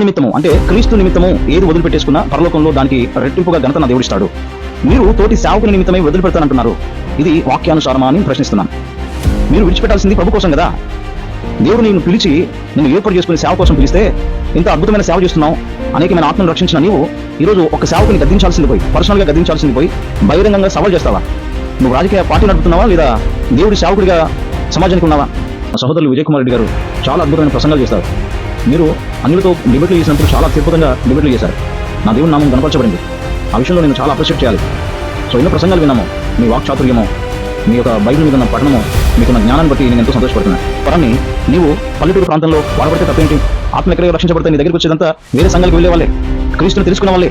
నిమిత్తము అంటే క్రీస్తు నిమిత్తము ఏది వదిలిపెట్టేసుకున్నా పరలోకంలో దానికి రెట్టింపుగా ఘనత నా దేవుడిస్తాడు. మీరు తోటి సేవకుని నిమిత్తమై వదిలిపెడతానంటున్నారు. ఇది వాక్యానుసారమా అని ప్రశ్నిస్తున్నాను. మీరు విడిచిపెట్టాల్సింది ప్రభు కోసం కదా? దేవుడు నేను పిలిచి నేను ఏర్పాటు చేసుకుని సేవ కోసం పిలిస్తే ఇంత అద్భుతమైన సేవ చేస్తున్నావు. అనేకమైన ఆత్మను రక్షించిన నీవు ఈరోజు ఒక సేవకుని గద్దించాల్సింది పోయి పర్సనల్గా గద్దించాల్సింది పోయి బహిరంగంగా సవాల్ చేస్తావా? నువ్వు రాజకీయ పార్టీ నడుపుతున్నావా లేదా దేవుడి సేవకుడిగా సమాజానికి ఉన్నావా? మా సహోదరులు విజయ్ కుమార్ రెడ్డి గారు చాలా అద్భుతమైన ప్రసంగాలు చేస్తారు. మీరు అన్నిలతో డిబేట్లు చేసినప్పుడు చాలా అత్యద్భుతంగా డిబేట్లు చేశారు. నా దేవుని నామం కనపరచబడింది. ఆ విషయంలో నేను చాలా అప్రిషియేట్ చేయాలి. సో ఎన్నో ప్రసంగాలు విన్నాము. మీ వాక్ చాతుర్యమో మీ యొక్క బైబిల్ మీద ఉన్న పఠనము మీకున్న జ్ఞానాన్ని బట్టి నేను ఎంతో సంతోషపడుతున్నాను. పరాన్ని నీవు పల్లెటూరు ప్రాంతంలో వాడబడితే తప్పేంటి? ఆత్మ ఎక్కడ రక్షించబడితే నీ దగ్గరికి వచ్చేదంతా వేరే సంఘాలకు వెళ్ళే వాళ్ళే క్రీస్తుని తెలుసుకున్న వాళ్ళే.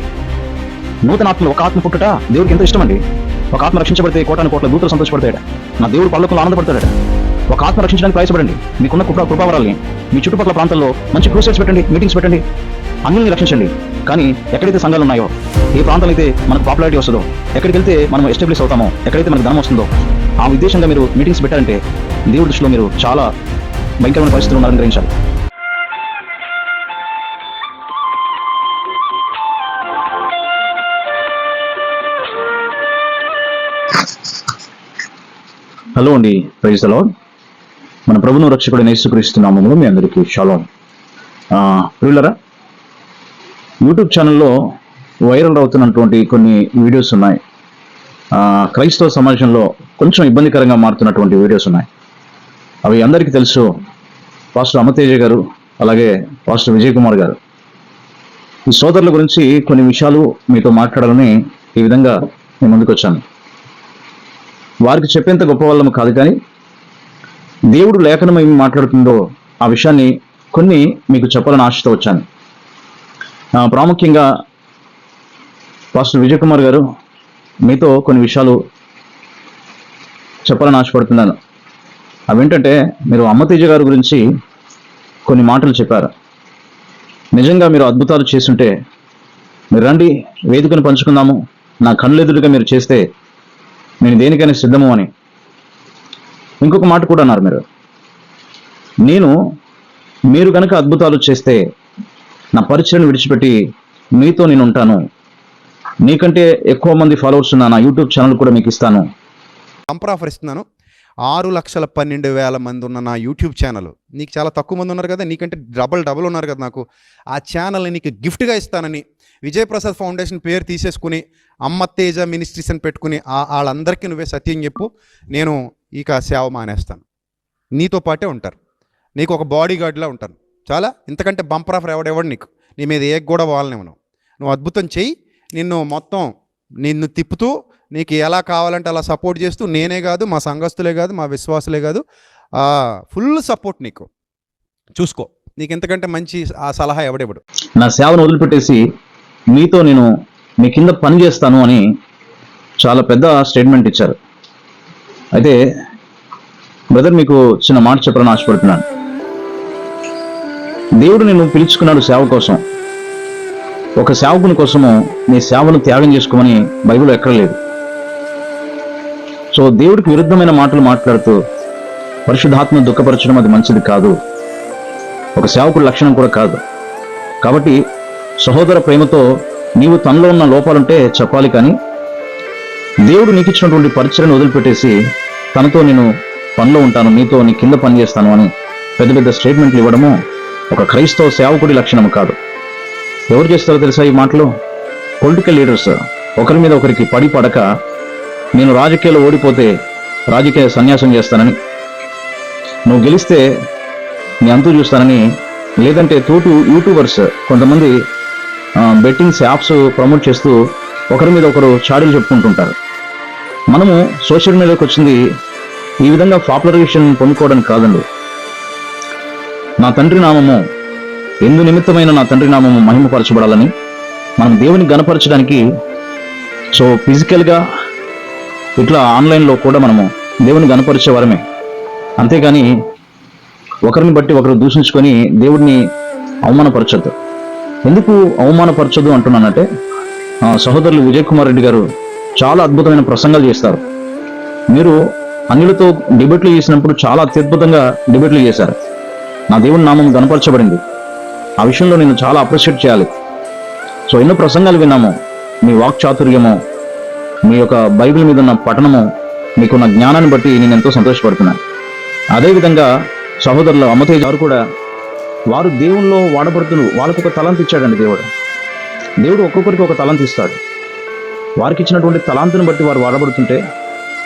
నూతన ఆత్మలు ఒక ఆత్మ పుట్టుట దేవుడికి ఎంతో ఇష్టం అండి ఒక ఆత్మ రక్షించబడితే కోటాను కోట్ల దూతలు సంతోషపడతాడు నా దేవుడు పల్లకులు ఆనందపడతాడు ఒక ఆత్మ రక్షించడానికి ప్రయాసపడండి. మీకున్న కృపా కృపావరాల్ని మీ చుట్టుపక్కల ప్రాంతాల్లో మంచి క్రూసెట్స్ పెట్టండి మీటింగ్స్ పెట్టండి అన్నిల్ని రక్షించండి. కానీ ఎక్కడైతే సంఘాలు ఉన్నాయో ఏ ప్రాంతాలు అయితే మనకు పాపులారిటీ వస్తుందో ఎక్కడికి వెళ్తే మనం ఎస్టాబ్లిష్ అవుతామో ఎక్కడైతే మనకు ధనం వస్తుందో ఆ ఉద్దేశంగా మీరు మీటింగ్స్ పెట్టారంటే దేవుడి దృష్టిలో మీరు చాలా భయంకరమైన పరిస్థితులు ఉన్నారని గ్రహించాలి. హలో అండి ప్రైజ్ హలో మన ప్రభును రక్షకుడు యేసుక్రీస్తు మీ అందరికీ షాలోం. ప్రియులరా యూట్యూబ్ ఛానల్లో వైరల్ అవుతున్నటువంటి కొన్ని వీడియోస్ ఉన్నాయి. క్రైస్తవ సమాజంలో కొంచెం ఇబ్బందికరంగా మారుతున్నటువంటి వీడియోస్ ఉన్నాయి. అవి అందరికీ తెలుసు. పాస్టర్ అమతేజ గారు అలాగే పాస్టర్ విజయ్ కుమార్ గారు. ఈ సోదరుల గురించి కొన్ని విషయాలు మీతో మాట్లాడాలని ఈ విధంగా నేను ముందుకు వచ్చాను వారికి చెప్పేంత గొప్ప వాళ్ళము కాదు కానీ దేవుడు లేఖనం ఏమి మాట్లాడుతుందో ఆ విషయాన్ని కొన్ని మీకు చెప్పాలని ఆశతో వచ్చాను. ప్రాముఖ్యంగా పాస్టర్ విజయ్ కుమార్ గారు మీతో కొన్ని విషయాలు చెప్పాలని ఆశపడుతున్నాను. అవేంటంటే మీరు అమ్మతేజ గారి గురించి కొన్ని మాటలు చెప్పారు. నిజంగా మీరు అద్భుతాలు చేస్తుంటే మీరు రండి వేదికను పంచుకుందాము. నా కళ్ళెదురుగా మీరు చేస్తే నేను దేనికైనా సిద్ధము అని ఇంకొక మాట కూడా అన్నారు మీరు. నేను మీరు కనుక అద్భుతాలు చేస్తే నా పరిచయను విడిచిపెట్టి మీతో నేను ఉంటాను. నీకంటే ఎక్కువ మంది ఫాలోవర్స్ ఉన్న నా యూట్యూబ్ ఛానల్ కూడా మీకు ఇస్తాను. బంపర్ ఆఫర్ ఇస్తున్నాను. ఆరు లక్షల పన్నెండు వేల మంది ఉన్న నా యూట్యూబ్ ఛానల్ నీకు చాలా తక్కువ మంది ఉన్నారు కదా నీకంటే డబల్ డబల్ ఉన్నారు కదా నాకు. ఆ ఛానల్ని నీకు గిఫ్ట్గా ఇస్తానని విజయప్రసాద్ ఫౌండేషన్ పేరు తీసేసుకుని అమ్మ తేజ మినిస్ట్రీస్ అని పెట్టుకుని వాళ్ళందరికీ నువ్వే సత్యం చెప్పు. నేను ఇక సేవ మానేస్తాను నీతో పాటే ఉంటారు. నీకు ఒక బాడీ గార్డ్లా ఉంటాను. చాలా? ఇంతకంటే బంపర్ ఆఫర్ ఎవడెవడు నీకు. నీ మీద ఏ కూడా వాళ్ళనివ్వను నువ్వు అద్భుతం చెయ్యి. నిన్ను మొత్తం నిన్ను తిప్పుతూ నీకు ఎలా కావాలంటే అలా సపోర్ట్ చేస్తూ నేనే కాదు మా సంఘస్థులే కాదు మా విశ్వాసులే కాదు. ఫుల్ సపోర్ట్ నీకు. చూసుకో. నీకు ఎంతకంటే మంచి ఆ సలహా ఎవడెవడు నా సేవను వదిలిపెట్టేసి మీతో నేను మీ కింద పని చేస్తాను అని చాలా పెద్ద స్టేట్మెంట్ ఇచ్చారు. అయితే బ్రదర్ మీకు చిన్న మాట చెప్పాలని ఆశపడుతున్నాను. దేవుడు నిన్ను పిలుచుకున్నాడు సేవ కోసం. ఒక సేవకుని కోసము నీ సేవను త్యాగం చేసుకోమని బైబిల్ ఎక్కడ లేదు. సో దేవుడికి విరుద్ధమైన మాటలు మాట్లాడుతూ పరిశుద్ధాత్మ దుఃఖపరచడం అది మంచిది కాదు. ఒక సేవకుడి లక్షణం కూడా కాదు. కాబట్టి సహోదర ప్రేమతో నీవు తనలో ఉన్న లోపాలుంటే చెప్పాలి కానీ దేవుడు నీకు ఇచ్చినటువంటి పరిచయను వదిలిపెట్టేసి తనతో నేను పనిలో ఉంటాను నీతో నీ కింద పని చేస్తాను అని పెద్ద పెద్ద స్టేట్మెంట్లు ఇవ్వడము ఒక క్రైస్తవ సేవకుడి లక్షణం కాదు. ఎవరు చేస్తారో తెలుసా ఈ మాటలు? పొలిటికల్ లీడర్స్ ఒకరి మీద ఒకరికి పడి పడక నేను రాజకీయాలు ఓడిపోతే రాజకీయ సన్యాసం చేస్తానని. నువ్వు గెలిస్తే నీ అంతు చూస్తానని. లేదంటే తోటు యూట్యూబర్స్ కొంతమంది బెట్టింగ్స్ యాప్స్ ప్రమోట్ చేస్తూ ఒకరి మీద ఒకరు చాడీలు చెప్పుకుంటుంటారు. మనము సోషల్ మీడియాకి వచ్చింది ఈ విధంగా పాపులరైజేషన్ పొందుకోవడానికి కాదండి. నా తండ్రి నామము ఎందు నిమిత్తమైన నా తండ్రి నామము మహిమపరచబడాలని మనం దేవుని గనపరచడానికి సో ఫిజికల్గా ఇట్లా ఆన్లైన్లో కూడా మనము దేవుని గనపరిచే వారమే అంతేగాని ఒకరిని బట్టి ఒకరు దూషించుకొని దేవుడిని అవమానపరచొద్దు. ఎందుకు అవమానపరచొద్దు అంటున్నానంటే ఆ, సహోదరులు విజయ్ కుమార్ రెడ్డి గారు చాలా అద్భుతమైన ప్రసంగాలు చేస్తారు. మీరు అన్యులతో డిబేట్లు చేసినప్పుడు చాలా అత్యద్భుతంగా డిబేట్లు చేశారు. నా దేవుని నామం గనపరచబడింది ఆ విషయంలో నేను చాలా అప్రిషియేట్ చేయాలి. సో ఎన్నో ప్రసంగాలు విన్నాము. మీ వాక్ చాతుర్యము మీ యొక్క బైబిల్ మీద ఉన్న పఠనము మీకున్న జ్ఞానాన్ని బట్టి నేను ఎంతో సంతోషపడుతున్నాను అదేవిధంగా సహోదరుల అమ్మతేజ్ గారు కూడా వారు దేవుల్లో వాడబడుతున్నారు వాళ్ళకు ఒక తలంత ఇచ్చాడండి దేవుడు. దేవుడు ఒక్కొక్కరికి ఒక తలంత ఇస్తాడు. వారికి ఇచ్చినటువంటి తలాంతుని బట్టి వారు వాడబడుతుంటే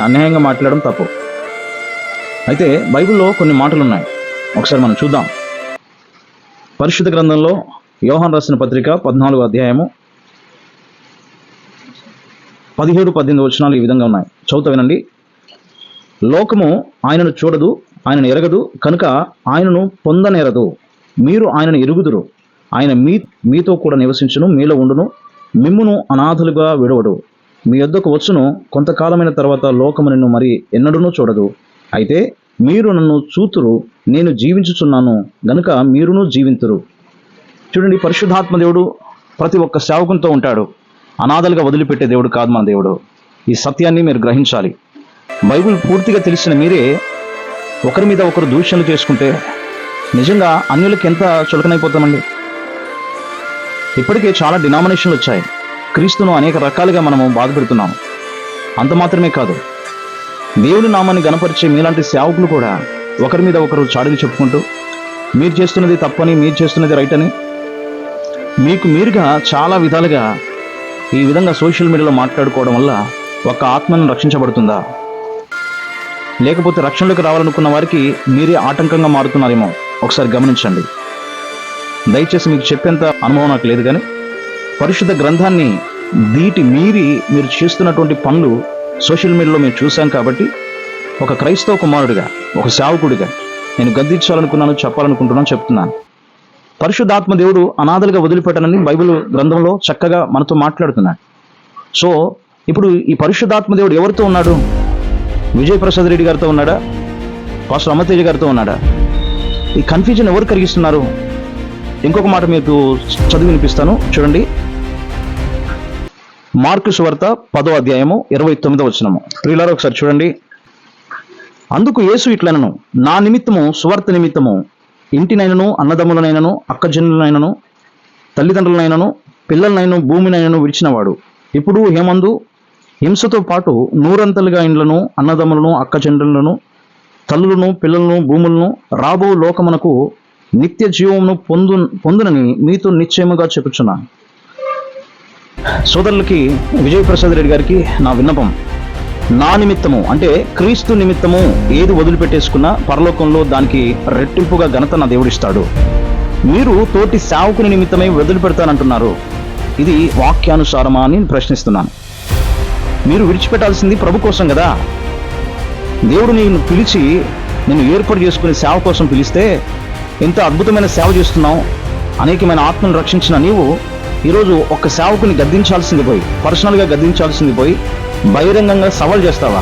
అన్యాయంగా మాట్లాడడం తప్పు. అయితే బైబిల్లో కొన్ని మాటలు ఉన్నాయి ఒకసారి మనం చూద్దాం. పరిశుద్ధ గ్రంథంలో యోహాన్ రాసిన పత్రిక పద్నాలుగు అధ్యాయము పదిహేడు పద్దెనిమిది వచనాలు ఈ విధంగా ఉన్నాయి. చదువుతా వినండి. లోకము ఆయనను చూడదు ఆయనను ఎరగదు కనుక ఆయనను పొందనేరదు. మీరు ఆయనను ఎరుగుదురు. ఆయన మీ మీతో కూడా నివసించును మీలో ఉండును. మిమ్మును అనాథులుగా విడవడు. మీ యొద్దకు వచ్చును కొంతకాలమైన తర్వాత లోకము నిన్ను మరి ఎన్నడూనూ చూడదు. అయితే మీరు నన్ను చూతురు నేను జీవించుచున్నాను గనుక మీరును జీవింతురు. చూడండి పరిశుద్ధాత్మ దేవుడు ప్రతి ఒక్క సేవకునితో ఉంటాడు. అనాథలుగా వదిలిపెట్టే దేవుడు కాదు మన దేవుడు. ఈ సత్యాన్ని మీరు గ్రహించాలి. బైబిల్ పూర్తిగా తెలిసిన మీరే ఒకరి మీద ఒకరు దూషణలు చేసుకుంటే నిజంగా అన్యులకి ఎంత చులకనైపోతామండి? ఇప్పటికే చాలా డినామినేషన్లు వచ్చాయి. క్రీస్తును అనేక రకాలుగా మనము బాధపెడుతున్నాము. అంత మాత్రమే కాదు. దేవుని నామాన్ని గణపరిచే మీలాంటి సేవకులు కూడా ఒకరి మీద ఒకరు చాడులు చెప్పుకుంటూ మీరు చేస్తున్నది తప్పని మీరు చేస్తున్నది రైట్ అని మీకు మీరుగా చాలా విధాలుగా ఈ విధంగా సోషల్ మీడియాలో మాట్లాడుకోవడం వల్ల ఒక ఆత్మను రక్షించబడుతుందా? లేకపోతే రక్షణలోకి రావాలనుకున్న వారికి మీరే ఆటంకంగా మారుతున్నారేమో. ఒకసారి గమనించండి. దయచేసి మీకు చెప్పేంత అనుభవం నాకు లేదు కానీ పరిశుద్ధ గ్రంథాన్ని దీటి మీరి మీరు చేస్తున్నటువంటి పనులు సోషల్ మీడియాలో మేము చూసాం కాబట్టి ఒక క్రైస్తవ కుమారుడిగా ఒక సేవకుడిగా నేను గద్దించాలనుకున్నాను చెప్పాలనుకుంటున్నాను చెప్తున్నాను. పరిశుద్ధాత్మ దేవుడు అనాథలుగా వదిలిపెట్టనని బైబిల్ గ్రంథంలో చక్కగా మనతో మాట్లాడుతున్నాడు. సో ఇప్పుడు ఈ పరిశుద్ధాత్మ దేవుడు ఎవరితో ఉన్నాడు? విజయప్రసాద్ రెడ్డి గారితో ఉన్నాడా? పాస్టర్ అమతేజ గారితో ఉన్నాడా? ఈ కన్ఫ్యూజన్ ఎవరు కలిగిస్తున్నారు ఇంకొక మాట మీకు చదివి వినిపిస్తాను. చూడండి. మార్కు సువార్త పదో అధ్యాయము ఇరవై తొమ్మిదో వచనము. ప్రియులారా ఒకసారి చూడండి. అందుకు యేసు ఇట్లనను నా నిమిత్తము సువార్త నిమిత్తము ఇంటినైనను అన్నదమ్ములనైనను అక్కజనులనైనను తల్లిదండ్రులనైనను పిల్లలనైనను భూమినైనను విడిచినవాడు. ఇప్పుడు హేమందు హింసతో పాటు నూరంతలుగా ఇండ్లను అన్నదమ్ములను అక్కజనులను తల్లులను పిల్లలను భూములను రాబో లోకమునకు నిత్య జీవమును పొందు పొందునని మీతో నిశ్చయముగా చెప్పుచున్నాను సోదరులకి విజయప్రసాద్ రెడ్డి గారికి నా విన్నపం. నా నిమిత్తము అంటే క్రీస్తు నిమిత్తము ఏది వదిలిపెట్టేసుకున్నా పరలోకంలో దానికి రెట్టింపుగా ఘనత నా దేవుడిస్తాడు. మీరు తోటి సేవకుని నిమిత్తమై వదిలిపెడతానంటున్నారు. ఇది వాక్యానుసారమా అని ప్రశ్నిస్తున్నాను. మీరు విడిచిపెట్టాల్సింది ప్రభు కోసం కదా? దేవుడు నేను పిలిచి నేను ఏర్పాటు చేసుకుని సేవ కోసం పిలిస్తే ఎంత అద్భుతమైన సేవ చేస్తున్నావు. అనేకమైన ఆత్మను రక్షించిన నీవు ఈరోజు ఒక్క సేవకుని గద్దించాల్సింది పోయి పర్సనల్గా గద్దించాల్సింది పోయి బహిరంగంగా సవాల్ చేస్తావా?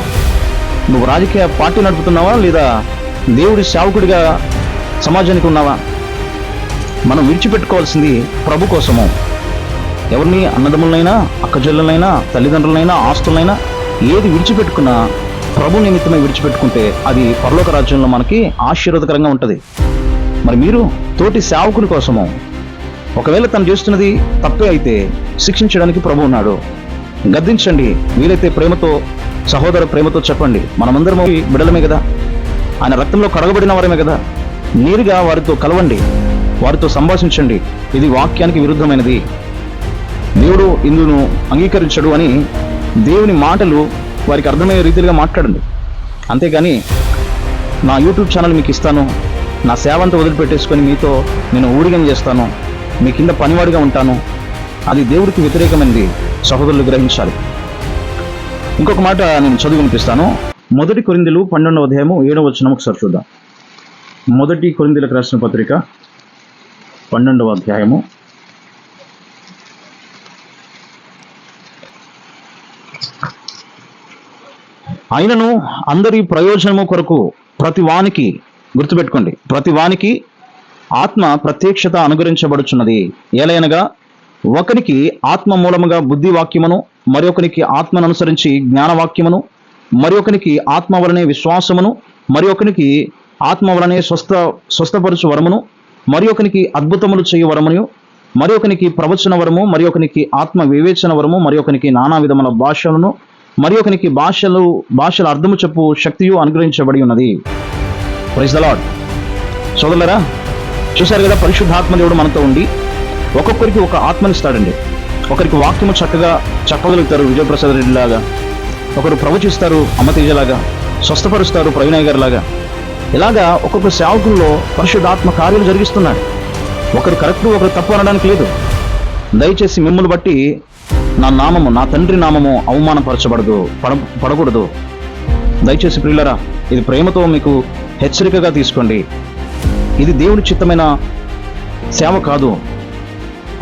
నువ్వు రాజకీయ పార్టీ నడుపుతున్నావా లేదా దేవుడి సేవకుడిగా సమాజానికి ఉన్నావా? మనం విడిచిపెట్టుకోవాల్సింది ప్రభు కోసము. ఎవరిని అన్నదమ్ములనైనా అక్కజల్లులైనా తల్లిదండ్రులైనా ఆస్తులైనా ఏది విడిచిపెట్టుకున్నా ప్రభు నిమిత్తమే విడిచిపెట్టుకుంటే అది పరలోక రాజ్యంలో మనకి ఆశీర్వాదకరంగా ఉంటుంది. మరి మీరు తోటి సేవకుని కోసము ఒకవేళ తను చేస్తున్నది తప్పే అయితే శిక్షించడానికి ప్రభు ఉన్నాడు. గద్దించండి. వీలైతే ప్రేమతో సహోదర ప్రేమతో చెప్పండి. మనమందరం బిడలమే కదా? ఆయన రక్తంలో కడగబడిన వారమే కదా? నేరుగా వారితో కలవండి. వారితో సంభాషించండి. ఇది వాక్యానికి విరుద్ధమైనది. దేవుడు ఇందును అంగీకరించడు అని దేవుని మాటలు వారికి అర్థమయ్యే రీతిగా మాట్లాడండి. అంతేగాని నా యూట్యూబ్ ఛానల్ మీకు ఇస్తాను. నా సేవంతా వదిలిపెట్టేసుకొని మీతో నేను ఊడిగం చేస్తాను. మీ కింద పనివాడిగా ఉంటాను. అది దేవుడికి వ్యతిరేకమైనది. సహోదరులు గ్రహించాలి. ఇంకొక మాట నేను చదువు వినిపిస్తాను. మొదటి కొరిందులు పన్నెండవ అధ్యాయము ఏడవ వచ్చిన ఒకసారి చూద్దాం. మొదటి కొరిందులకు రాసిన పత్రిక పన్నెండవ అధ్యాయము. అయినను అందరి ప్రయోజనము కొరకు ప్రతి వానికి గుర్తుపెట్టుకోండి. ప్రతి వానికి ఆత్మ ప్రత్యక్షత అనుగ్రహించబడుచున్నది. ఏలైనగా ఒకనికి ఆత్మ మూలముగా బుద్ధి వాక్యమును మరొకనికి ఆత్మను అనుసరించి జ్ఞానవాక్యమును మరొకరికి ఆత్మ వలనే విశ్వాసమును మరొకరికి ఆత్మ వలనే స్వస్థ స్వస్థపరచు వరమును మరి ఒకనికి అద్భుతములు చేయ వరమును మరి ప్రవచన వరము మరి ఒకనికి ఆత్మ వివేచన వరము మరి ఒకనికి నానా విధముల భాషలను మరి భాషలు భాషల అర్థము చెప్పు శక్తియు అనుగ్రహించబడి ఉన్నది. ప్రైజ్ ద లార్డ్ సోదరులరా చూశారు కదా పరిశుద్ధాత్మ దేవుడు మనతో ఉండి ఒక్కొక్కరికి ఒక ఆత్మనిస్తాడండి ఒకరికి వాక్యము చక్కగా చెప్పగలుగుతారు విజయప్రసాద్ రెడ్డి లాగా. ఒకరు ప్రవచిస్తారు అమ్మతేజలాగా స్వస్థపరుస్తారు ప్రవీణయ్య గారి లాగా. ఇలాగా ఒక్కొక్క సేవకుల్లో పరిశుద్ధాత్మ కార్యాలు జరిగిస్తున్నాడు ఒకరు కరెక్ట్ ఒకరు తప్పు అనడానికి లేదు. దయచేసి మిమ్మల్ని బట్టి నా నామము నా తండ్రి నామము అవమానపరచబడదు పడ పడకూడదు. దయచేసి ప్రియులరా ఇది ప్రేమతో మీకు హెచ్చరికగా తీసుకోండి. ఇది దేవుని చిత్తమైన సేవ కాదు.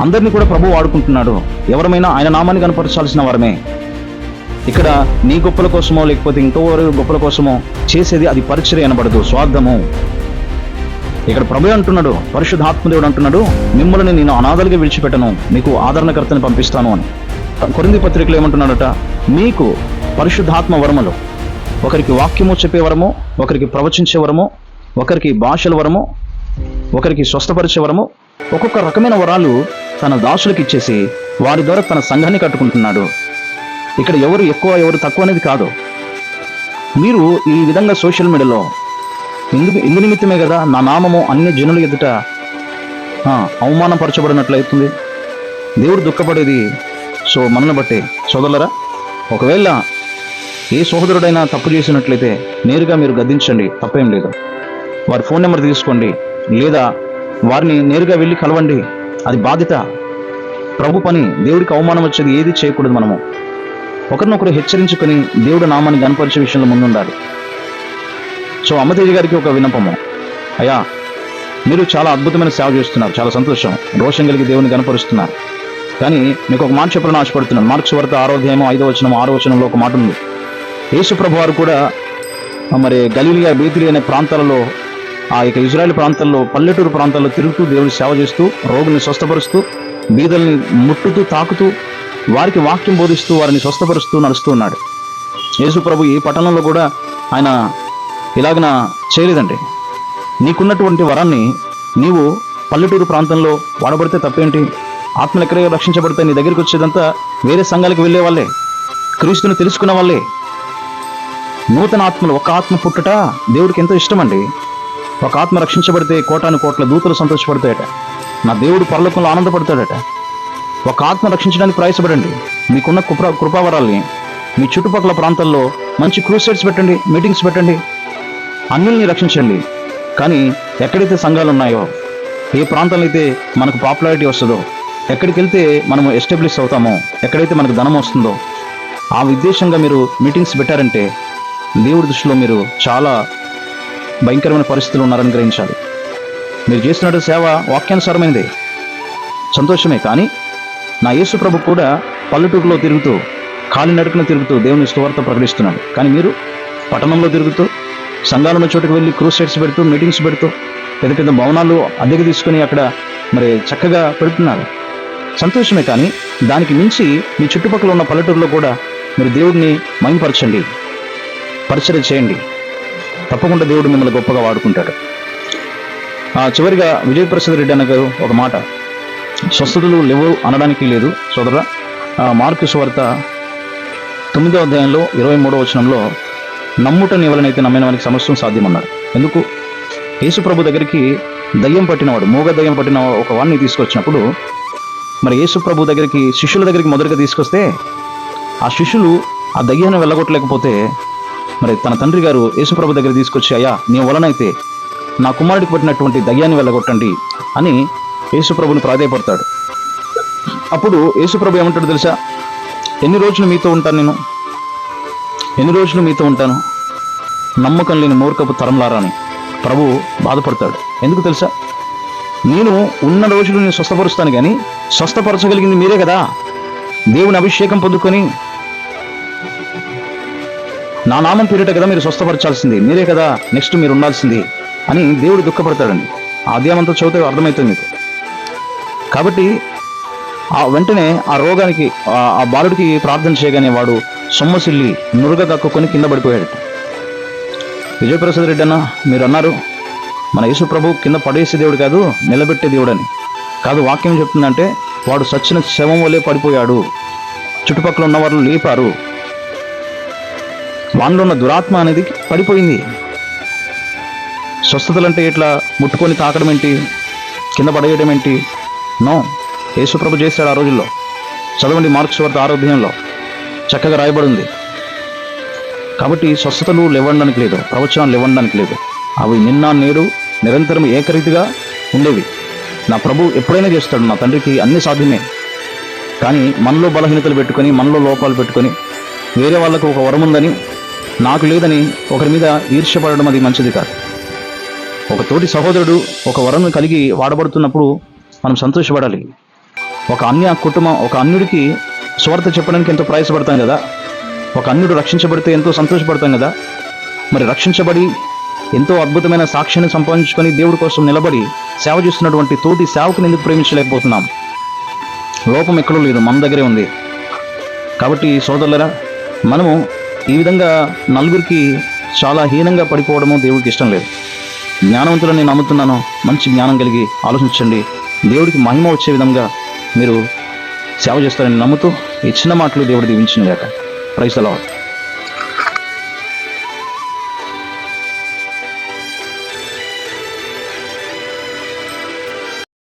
అందరినీ కూడా ప్రభు వాడుకుంటున్నాడు. ఎవరమైనా ఆయన నామాన్ని కనపరచాల్సిన వారమే. ఇక్కడ నీ గొప్పల కోసమో లేకపోతే ఇంకోవారు గొప్పల కోసమో చేసేది అది పరిచర్య అనబడదు స్వార్థము. ఇక్కడ ప్రభు అంటున్నాడు పరిశుద్ధాత్మదేవుడు అంటున్నాడు మిమ్మల్ని నేను అనాథలుగా విడిచిపెట్టను మీకు ఆదరణకర్తని పంపిస్తాను అని. కొరింది పత్రికలు ఏమంటున్నాడట మీకు పరిశుద్ధాత్మ వరములు ఒకరికి వాక్యము చెప్పే వరము ఒకరికి ప్రవచించే వరము ఒకరికి భాషల వరము ఒకరికి స్వస్థపరిచే వరము ఒక్కొక్క రకమైన వరాలు తన దాసులకు ఇచ్చేసి వారి ద్వారా తన సంఘాన్ని కట్టుకుంటున్నాడు. ఇక్కడ ఎవరు ఎక్కువ ఎవరు తక్కువ అనేది కాదు. మీరు ఈ విధంగా సోషల్ మీడియాలో ఎందుకు ఎందు నిమిత్తమే కదా నా నామము అన్ని జనుల ఎదుట ఆ, అవమానపరచబడినట్లయితుంది. దేవుడు దుఃఖపడేది సో మనల్ని బట్టి. సోదరులరా ఒకవేళ ఏ సోదరుడైనా తప్పు చేసినట్లయితే నేరుగా మీరు గద్దించండి తప్పేం లేదు. వారి ఫోన్ నెంబర్ తీసుకోండి లేదా వారిని నేరుగా వెళ్ళి కలవండి. అది బాధ్యత. ప్రభు పని దేవుడికి అవమానం వచ్చేది ఏది చేయకూడదు మనము. ఒకరినొకరు హెచ్చరించుకొని దేవుడి నామాన్ని గనపరిచే విషయంలో ముందుండాలి. సో అమ్మతేజ గారికి ఒక విన్నపము. అయ్యా మీరు చాలా అద్భుతమైన సేవ చేస్తున్నారు. చాలా సంతోషం. రోషం కలిగి దేవుని గనపరుస్తున్నారు కానీ మీకు ఒక మాట చెప్పడం ఆశపడుతున్నాను. మార్క్స్ వరత ఆరోగ్యము ఐదో వచనం ఆరో వచనంలో ఒక మాట ఉంది. యేసు ప్రభు వారు కూడా మరి గలీలియా బీతిలి అనే ప్రాంతాలలో ఆ యొక్క ఇజ్రాయెల్ ప్రాంతాల్లో పల్లెటూరు ప్రాంతాల్లో తిరుగుతూ దేవుని సేవ చేస్తూ రోగుల్ని స్వస్థపరుస్తూ బీదల్ని ముట్టుతూ తాకుతూ వారికి వాక్యం బోధిస్తూ వారిని స్వస్థపరుస్తూ నడుస్తూ ఉన్నాడు. యేసు ప్రభు ఈ పట్టణంలో కూడా ఆయన ఇలాగన చేయలేదండి. నీకున్నటువంటి వరాన్ని నీవు పల్లెటూరు ప్రాంతంలో వాడబడితే తప్పేంటి? ఆత్మలు ఎక్కడ రక్షించబడితే నీ దగ్గరికి వచ్చేదంతా వేరే సంఘాలకు వెళ్ళే వాళ్ళే. క్రీస్తుని తెలుసుకున్న వాళ్ళే. నూతన ఆత్మలు ఒక ఆత్మ పుట్టట దేవుడికి ఎంతో ఇష్టమండి. ఒక ఆత్మ రక్షించబడితే కోటాను కోట్ల దూతలు సంతోషపడతాయట. నా దేవుడు పరలోకంలో ఆనందపడతాడట. ఒక ఆత్మ రక్షించడానికి ప్రయాసపడండి. మీకున్న కృపా కృపావరాల్ని మీ చుట్టుపక్కల ప్రాంతాల్లో మంచి క్రూసైడ్స్ పెట్టండి మీటింగ్స్ పెట్టండి. అన్నిల్ని రక్షించండి. కానీ ఎక్కడైతే సంఘాలు ఉన్నాయో ఏ ప్రాంతంలో అయితే మనకు పాపులారిటీ వస్తుందో ఎక్కడికి వెళ్తే మనము ఎస్టాబ్లిష్ అవుతామో ఎక్కడైతే మనకు ధనం వస్తుందో ఆ ఉద్దేశంగా మీరు మీటింగ్స్ పెట్టారంటే దేవుడి దృష్టిలో మీరు చాలా భయంకరమైన పరిస్థితులు ఉన్నారని గ్రహించాలి. మీరు చేస్తున్నట్టు సేవ వాక్యానుసారమైనదే. సంతోషమే కానీ నా యేసు ప్రభు కూడా పల్లెటూరులో తిరుగుతూ కాలినడకన తిరుగుతూ దేవుని సువార్త ప్రకటిస్తున్నాడు. కానీ మీరు పట్టణంలో తిరుగుతూ సంఘాలు ఉన్న చోటుకు వెళ్ళి క్రూసైడ్స్ పెడుతూ మీటింగ్స్ పెడుతూ పెద్ద పెద్ద భవనాలు అద్దెకు తీసుకొని అక్కడ మరి చక్కగా పెడుతున్నారు. సంతోషమే కానీ దానికి మించి మీ చుట్టుపక్కల ఉన్న పల్లెటూరులో కూడా మీరు దేవుడిని మైంపరచండి పరిచయం చేయండి. తప్పకుండా దేవుడు మిమ్మల్ని గొప్పగా వాడుకుంటాడు. ఆ చివరిగా విజయప్రసాద్ రెడ్డి అన్న గారు ఒక మాట. స్వస్థతలు లేవు అనడానికి లేదు సోదర మార్కు సువార్త తొమ్మిదో అధ్యాయంలో ఇరవై మూడో వచనంలో నమ్ముటని ఎవరినైతే నమ్మిన వానికి సమస్యం సాధ్యమన్నాడు ఎందుకు? యేసు ప్రభు దగ్గరికి దయ్యం పట్టినవాడు మూగ దయ్యం పట్టిన ఒక వాడిని తీసుకొచ్చినప్పుడు మరి యేసు ప్రభు దగ్గరికి శిష్యుల దగ్గరికి మొదటగా తీసుకొస్తే ఆ శిష్యులు ఆ దయ్యాన్ని వెళ్ళగొట్టలేకపోతే మరి తన తండ్రి గారు యేసుప్రభు దగ్గర తీసుకొచ్చి అయ్యా నీ వలనైతే నా కుమారుడికి పట్టినటువంటి దయ్యాన్ని వెళ్ళగొట్టండి అని యేసుప్రభుని ప్రాధేయపడతాడు. అప్పుడు యేసుప్రభు ఏమంటాడు తెలుసా? ఎన్ని రోజులు మీతో ఉంటాను నేను? ఎన్ని రోజులు మీతో ఉంటాను? నమ్మకం లేని మూర్ఖపు తరంలారాని ప్రభు బాధపడతాడు. ఎందుకు తెలుసా? నేను ఉన్న రోజులు నేను స్వస్థపరుస్తాను కానీ స్వస్థపరచగలిగింది మీరే కదా. దేవుని అభిషేకం పొందుకొని నా నామం పేరిట కదా మీరు స్వస్థపరచాల్సింది. మీరే కదా నెక్స్ట్ మీరు ఉండాల్సింది అని దేవుడు దుఃఖపడతాడండి ఆ చదివితే అర్థమవుతుంది మీకు. కాబట్టి ఆ వెంటనే ఆ రోగానికి ఆ- బాలుడికి ప్రార్థన చేయగానే వాడు సొమ్మసిల్లి నురుగ కక్కుకొని కింద పడిపోయాడు. విజయప్రసాద్ రెడ్డి అన్న మీరు అన్నారు మన యేసు ప్రభు కింద పడేసే దేవుడు కాదు నిలబెట్టే దేవుడు అని కాదు వాక్యం చెప్తుందంటే వాడు సచ్చిన శవం వలె పడిపోయాడు. చుట్టుపక్కల ఉన్న వాళ్ళు లేపారు. వానిలో ఉన్న దురాత్మ అనేది పడిపోయింది. స్వస్థతలు అంటే ఇట్లా ముట్టుకొని తాకడం ఏంటి? కింద పడేయడం ఏంటి? నో. యేసుప్రభు చేశాడు ఆ రోజుల్లో. చదవండి మార్క్స్ వార్త ఆరోగ్యంలో చక్కగా రాయబడి ఉంది కాబట్టి స్వస్థతలు లేవడానికి లేదు. ప్రవచనాలు లేవడానికి లేదు. అవి నిన్న నేడు నిరంతరం ఏకరీతిగా ఉండేవి. నా ప్రభు ఎప్పుడైనా చేస్తాడు నా తండ్రికి అన్ని సాధ్యమే. కానీ మనలో బలహీనతలు పెట్టుకొని మనలో లోపాలు పెట్టుకొని వేరే వాళ్ళకు ఒక వరం ఉందని నాకు లేదని ఒకరి మీద ఈర్ష్యపడడం అది మంచిది కాదు. ఒక తోటి సహోదరుడు ఒక వరం కలిగి వాడబడుతున్నప్పుడు మనం సంతోషపడాలి. ఒక అన్య కుటుంబం ఒక అన్యుడికి స్వార్థ చెప్పడానికి ఎంతో ప్రయాసపడతాం కదా? ఒక అన్యుడు రక్షించబడితే ఎంతో సంతోషపడతాం కదా? మరి రక్షించబడి ఎంతో అద్భుతమైన సాక్ష్యాన్ని సంపాదించుకొని దేవుడి కోసం నిలబడి సేవ చేస్తున్నటువంటి తోటి సేవకుని ఎందుకు ప్రేమించలేకపోతున్నాం? లోపం ఎక్కడో లేదు మన దగ్గరే ఉంది. కాబట్టి సోదరులరా మనము ఈ విధంగా నలుగురికి చాలా హీనంగా పడిపోవడము దేవుడికి ఇష్టం లేదు. జ్ఞానవంతులని నేను నమ్ముతున్నాను. మంచి జ్ఞానం కలిగి ఆలోచించండి. దేవుడికి మహిమ వచ్చే విధంగా మీరు సేవ చేస్తారని నమ్ముతూ ఈ చిన్న మాటలు దేవుడు దీవించిన గాక ప్రైస్ అలవాటు